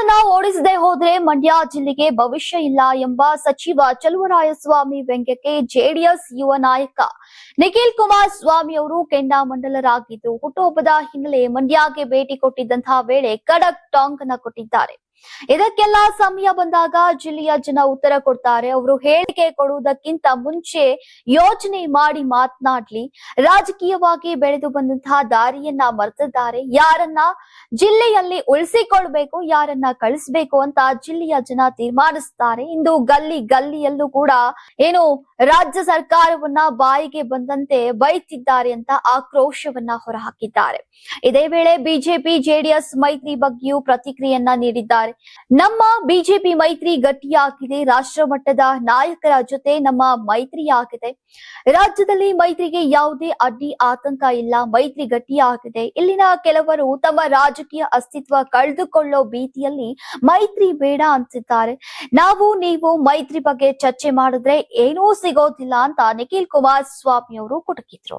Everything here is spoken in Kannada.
ಓಡಿಸದೆ ಹೋದ್ರೆ ಮಂಡ್ಯ ಜಿಲ್ಲೆಗೆ ಭವಿಷ್ಯ ಇಲ್ಲ ಎಂಬ ಸಚಿವ ಚಲುವರಾಯಸ್ವಾಮಿ ವ್ಯಂಗ್ಯಕ್ಕೆ ಜೆಡಿಎಸ್ ಯುವ ನಾಯಕ. ನಿಖಿಲ್ ಕುಮಾರ್ ಸ್ವಾಮಿ ಅವರು ಕೆಂಡಾಮಂಡಲರಾಗಿದ್ದು ಹುಟ್ಟುಹಬ್ಬದ ಹಿನ್ನೆಲೆ ಮಂಡ್ಯಗೆ ಭೇಟಿ ಕೊಟ್ಟಿದ್ದಂತಹ ವೇಳೆ ಖಡಕ್ ಟಾಂಗ್ ಅನ್ನ ಕೊಟ್ಟಿದ್ದಾರೆ. ಇದಕ್ಕೆಲ್ಲ ಸಮಯ ಬಂದಾಗ ಜಿಲ್ಲೆಯ ಜನ ಉತ್ತರ ಕೊಡ್ತಾರೆ. ಅವರು ಹೇಳಿಕೆ ಕೊಡುವುದಕ್ಕಿಂತ ಮುಂಚೆ ಯೋಚನೆ ಮಾಡಿ ಮಾತನಾಡ್ಲಿ. ರಾಜಕೀಯವಾಗಿ ಬೆಳೆದು ಬಂದಂತಹ ದಾರಿಯನ್ನ ಮರೆತಿದ್ದಾರೆ. ಯಾರನ್ನ ಜಿಲ್ಲೆಯಲ್ಲಿ ಉಳಿಸಿಕೊಳ್ಬೇಕು, ಯಾರನ್ನ ಕಳಿಸ್ಬೇಕು ಅಂತ ಜಿಲ್ಲೆಯ ಜನ ತೀರ್ಮಾನಿಸ್ತಾರೆ. ಇಂದು ಗಲ್ಲಿ ಗಲ್ಲಿಯಲ್ಲೂ ಕೂಡ ಏನು ರಾಜ್ಯ ಸರ್ಕಾರವನ್ನ ಬಾಯಿಗೆ ಬಂದಂತೆ ಬೈತಿದ್ದಾರೆ ಅಂತ ಆಕ್ರೋಶವನ್ನ ಹೊರಹಾಕಿದ್ದಾರೆ. ಇದೇ ವೇಳೆ ಬಿಜೆಪಿ, ಜೆಡಿಎಸ್ ಮೈತ್ರಿ ಬಗ್ಗೆಯೂ ಪ್ರತಿಕ್ರಿಯೆಯನ್ನ ನೀಡಿದ್ದಾರೆ. ನಮ್ಮ ಬಿಜೆಪಿ ಮೈತ್ರಿ ಗಟ್ಟಿಯಾಗಿದೆ. ರಾಷ್ಟ್ರ ಮಟ್ಟದ ನಾಯಕರ ಜೊತೆ ನಮ್ಮ ಮೈತ್ರಿ ಆಗಿದೆ ರಾಜ್ಯದಲ್ಲಿ ಮೈತ್ರಿಗೆ ಯಾವುದೇ ಅಡ್ಡಿ ಆತಂಕ ಇಲ್ಲ. ಮೈತ್ರಿ ಗಟ್ಟಿಯಾಗಿದೆ. ಇಲ್ಲಿನ ಕೆಲವರು ತಮ್ಮ ರಾಜಕೀಯ ಅಸ್ತಿತ್ವ ಕಳೆದುಕೊಳ್ಳೋ ಭೀತಿಯಲ್ಲಿ ಮೈತ್ರಿ ಬೇಡ ಅಂತಿದ್ದಾರೆ ನಾವು, ನೀವು ಮೈತ್ರಿ ಬಗ್ಗೆ ಚರ್ಚೆ ಮಾಡಿದ್ರೆ ಏನೂ ಸಿಗೋದಿಲ್ಲ ಅಂತ ನಿಖಿಲ್ ಕುಮಾರಸ್ವಾಮಿ ಅವರು ಕುಟುಕಿದ್ರು.